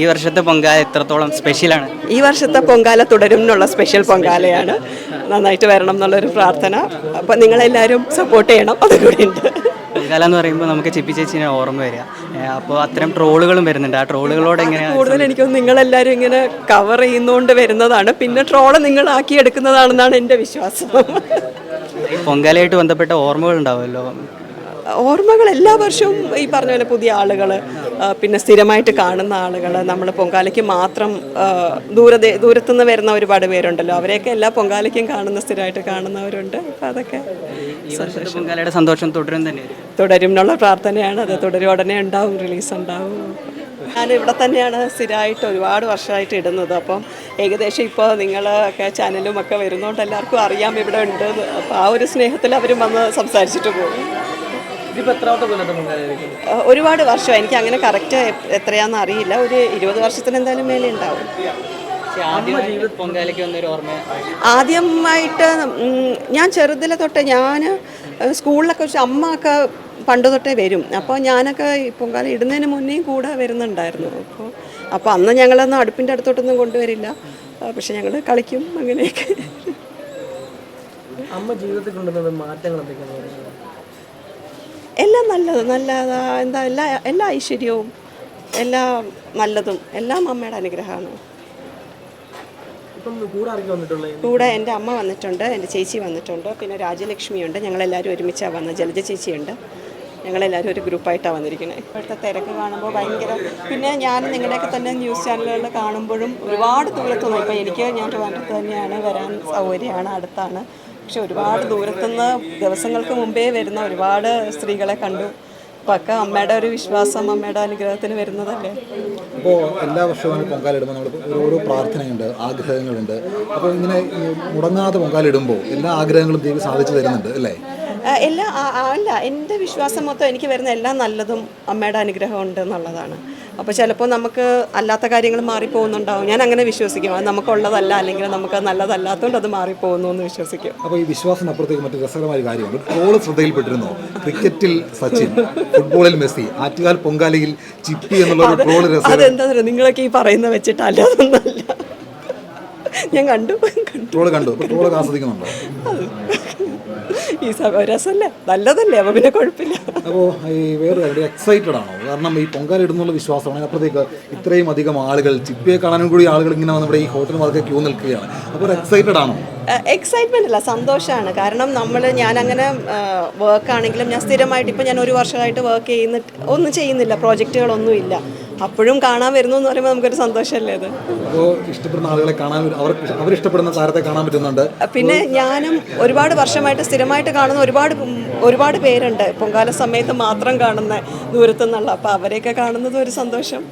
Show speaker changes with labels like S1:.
S1: ഈ വർഷത്തെ പൊങ്കാല എത്രത്തോളം സ്പെഷ്യലാണ്
S2: ഈ വർഷത്തെ പൊങ്കാല തുടരും എന്നുള്ള സ്പെഷ്യൽ പൊങ്കാലയാണ്. നന്നായിട്ട് വരണം എന്നുള്ളൊരു പ്രാർത്ഥന. അപ്പം നിങ്ങളെല്ലാവരും സപ്പോർട്ട് ചെയ്യണം. അതുകൂടി ഉണ്ട്.
S1: പൊങ്കാല എന്ന് പറയുമ്പോൾ നമുക്ക് ചിപ്പി ചേച്ചിനെ ഓർമ്മ വരിക. അപ്പോൾ അത്തരം ട്രോളുകളും വരുന്നുണ്ട്. ആ ട്രോളുകളോട് എങ്ങനെയാണ്
S2: കൂടുതൽ എനിക്കൊന്ന് നിങ്ങളെല്ലാവരും ഇങ്ങനെ കവർ ചെയ്യുന്നതുകൊണ്ട് വരുന്നതാണ്. പിന്നെ ട്രോൾ നിങ്ങളാക്കി എടുക്കുന്നതാണെന്നാണ് എന്റെ വിശ്വാസം.
S1: പൊങ്കാലയായിട്ട് ബന്ധപ്പെട്ട ഓർമ്മകൾ ഉണ്ടാവുമല്ലോ?
S2: ഓർമ്മകൾ എല്ലാ വർഷവും ഈ പറഞ്ഞ പോലെ പുതിയ ആളുകൾ പിന്നെ സ്ഥിരമായിട്ട് കാണുന്ന ആളുകൾ നമ്മൾ പൊങ്കാലയ്ക്ക് മാത്രം ദൂരത്തെ ദൂരദേ ദൂരത്തുനിന്ന് വരുന്ന ഒരുപാട് പേരുണ്ടല്ലോ. അവരെയൊക്കെ എല്ലാ പൊങ്കാലയ്ക്കും കാണുന്ന സ്ഥിരമായിട്ട് കാണുന്നവരുണ്ട്. അപ്പം അതൊക്കെ
S1: പൊങ്കാലയുടെ സന്തോഷം തുടരും തന്നെ.
S2: തുടരും എന്നുള്ള പ്രാർത്ഥനയാണ്. അത് തുടരും. ഉടനെ ഉണ്ടാവും റിലീസ് ഉണ്ടാവും. ഞാൻ ഇവിടെ തന്നെയാണ് സ്ഥിരമായിട്ട് ഒരുപാട് വർഷമായിട്ട് ഇടുന്നത്. അപ്പം ഏകദേശം ഇപ്പോൾ നിങ്ങളൊക്കെ ചാനലും ഒക്കെ വരുന്നതുകൊണ്ട് എല്ലാവർക്കും അറിയാം ഇവിടെ ഉണ്ട്. അപ്പോൾ ആ ഒരു സ്നേഹത്തിൽ അവരും വന്ന് സംസാരിച്ചിട്ട് പോകും. ഒരുപാട് വർഷം. എനിക്ക് അങ്ങനെ കറക്റ്റ് എത്രയാണെന്ന് അറിയില്ല. ഒരു ഇരുപത് വർഷത്തിന് എന്തായാലും മേലെ ഉണ്ടാവും.
S1: ആദ്യമായിട്ട് പൊങ്കാലയ്ക്ക് വന്നൊരു ഓർമ്മ.
S2: ആദ്യമായിട്ട് ഞാൻ ചെറുതിലെ തൊട്ട് ഞാൻ സ്കൂളിലൊക്കെ വെച്ച് അമ്മ ഒക്കെ പണ്ട് തൊട്ടേ വരും. അപ്പോൾ ഞാനൊക്കെ ഈ പൊങ്കാല ഇടുന്നതിന് മുന്നേയും കൂടെ വരുന്നുണ്ടായിരുന്നു. അപ്പോൾ അപ്പോൾ അന്ന് ഞങ്ങളൊന്നും അടുപ്പിന്റെ അടുത്തോട്ടൊന്നും കൊണ്ടുവരില്ല. പക്ഷെ ഞങ്ങൾ കളിക്കും അങ്ങനെയൊക്കെ.
S3: അമ്മ ജീവിതത്തിൽ കൊണ്ടുവന്നത് മാറ്റങ്ങൾ എന്തൊക്കെയാണ്
S2: എല്ലാം നല്ലത്. നല്ല എന്താ എല്ലാ എല്ലാ ഐശ്വര്യവും എല്ലാം നല്ലതും എല്ലാം അമ്മയുടെ അനുഗ്രഹമാണ്.
S3: ഇപ്പം കൂടെ
S2: എന്റെ അമ്മ വന്നിട്ടുണ്ട് എന്റെ ചേച്ചി വന്നിട്ടുണ്ട് പിന്നെ രാജലക്ഷ്മിയുണ്ട്. ഞങ്ങളെല്ലാവരും ഒരുമിച്ചാണ് വന്നത്. ജലജ ചേച്ചിയുണ്ട്. ഞങ്ങളെല്ലാവരും ഒരു ഗ്രൂപ്പായിട്ടാണ് വന്നിരിക്കുന്നത് ഇപ്പോഴത്തെ തിരക്ക് കാണുമ്പോൾ ഭയങ്കര പിന്നെ ഞാൻ നിങ്ങളുടെയൊക്കെ തന്നെ ന്യൂസ് ചാനലുകളിൽ കാണുമ്പോഴും ഒരുപാട് ദൂരത്തുനിന്ന് ഇപ്പോൾ എനിക്ക് ഞാൻ ട്രിവാൻഡ്രത്ത് തന്നെയാണ് വരാൻ സൗകര്യമാണ് അടുത്താണ്. പക്ഷെ ഒരുപാട് ദൂരത്തുനിന്ന് ദിവസങ്ങൾക്ക് മുമ്പേ വരുന്ന ഒരുപാട് സ്ത്രീകളെ കണ്ടു. പക്ക അമ്മയുടെ ഒരു വിശ്വാസം അമ്മയുടെ അനുഗ്രഹത്തിന് വരുന്നതല്ലേ?
S4: അപ്പോൾ എല്ലാ വർഷവും പൊങ്കാലിടുമ്പോൾ നമ്മൾ ഓരോ പ്രാർത്ഥനയുണ്ട് ആഗ്രഹങ്ങളുണ്ട്. അപ്പോൾ ഇങ്ങനെ മുടങ്ങാതെ പൊങ്കാലിടുമ്പോൾ എല്ലാ ആഗ്രഹങ്ങളും ദൈവം സാധിച്ചു തരുന്നുണ്ട് അല്ലേ?
S2: എല്ലാ അല്ല എന്റെ വിശ്വാസം മൊത്തം എനിക്ക് വരുന്ന എല്ലാം നല്ലതും അമ്മയുടെ അനുഗ്രഹം ഉണ്ട് എന്നുള്ളതാണ്. അപ്പോൾ ചിലപ്പോൾ നമുക്ക് അല്ലാത്ത കാര്യങ്ങൾ മാറിപ്പോകുന്നുണ്ടാവും. ഞാൻ അങ്ങനെ വിശ്വസിക്കും. അത് നമുക്കുള്ളതല്ല അല്ലെങ്കിൽ നമുക്ക് നല്ലതല്ലാത്തതുകൊണ്ട് അത് മാറിപ്പോകുന്നു എന്ന് വിശ്വസിക്കും.
S4: അപ്പോൾ ഈ വിശ്വാസം അപ്പുറത്തേക്ക് മറ്റു രസകരമായ കാര്യമാണ് ട്രോൾ ശ്രദ്ധയിൽപ്പെട്ടിരുന്നു? ക്രിക്കറ്റിൽ സച്ചിൻ ഫുട്ബോളിൽ മെസ്സി ആറ്റുകാൽ പൊങ്കാലയിൽ ചിപ്പി എന്നുള്ള ഒരു ട്രോൾ രസം
S2: അതെന്താ നിങ്ങളൊക്കെ ഈ പറയുന്ന വെച്ചിട്ടല്ല അതൊന്നല്ല ഞാൻ കണ്ടു കണ്ടു.
S4: ട്രോൾ കണ്ടു. ട്രോൾ ആസ്വദിക്കുന്നുണ്ടോ?
S2: ഈ സമയം രസമല്ലേ നല്ലതല്ലേ? അപ്പോൾ പിന്നെ കുഴപ്പമില്ല.
S4: അപ്പോൾ ഈ വേറെ എവിടെ എക്സൈറ്റഡ് ആണോ? കാരണം ഈ പൊങ്കാല ഇടുന്നുള്ള വിശ്വാസമാണ്. അപ്പോഴത്തേക്ക് ഇത്രയും അധികം ആളുകൾ ചിപ്പിയെ കാണാനും കൂടി ആളുകൾ ഇങ്ങനെ വന്ന് ഇവിടെ ഈ ഹോട്ടൽ മാർക്ക് ക്യൂ നിൽക്കുകയാണ്. അപ്പോൾ എക്സൈറ്റഡ് ആണോ?
S2: എക്സൈറ്റ്മെന്റ് അല്ല സന്തോഷമാണ് കാരണം നമ്മൾ ഞാൻ അങ്ങനെ വർക്ക് ആണെങ്കിലും ഞാൻ സ്ഥിരമായിട്ട് ഇപ്പം ഞാൻ ഒരു വർഷമായിട്ട് വർക്ക് ചെയ്യുന്നിട്ട് ഒന്നും ചെയ്യുന്നില്ല പ്രോജക്റ്റുകളൊന്നും ഇല്ല അപ്പോഴും കാണാൻ വരുന്നു എന്ന് പറയുമ്പോൾ നമുക്കൊരു സന്തോഷമല്ലേ അത്?
S4: ഇഷ്ടപ്പെടുന്ന ആളുകളെ കാണാൻ അവർ ഇഷ്ടപ്പെടുന്ന താരത്തെ കാണാൻ പറ്റുന്നുണ്ട്.
S2: പിന്നെ ഞാനും ഒരുപാട് വർഷമായിട്ട് സ്ഥിരമായിട്ട് കാണുന്ന ഒരുപാട് ഒരുപാട് പേരുണ്ട്. പൊങ്കാല സമയത്ത് മാത്രം കാണുന്ന ദൂരത്തുനിന്നുള്ള. അപ്പോൾ അവരെയൊക്കെ കാണുന്നത് ഒരു സന്തോഷം.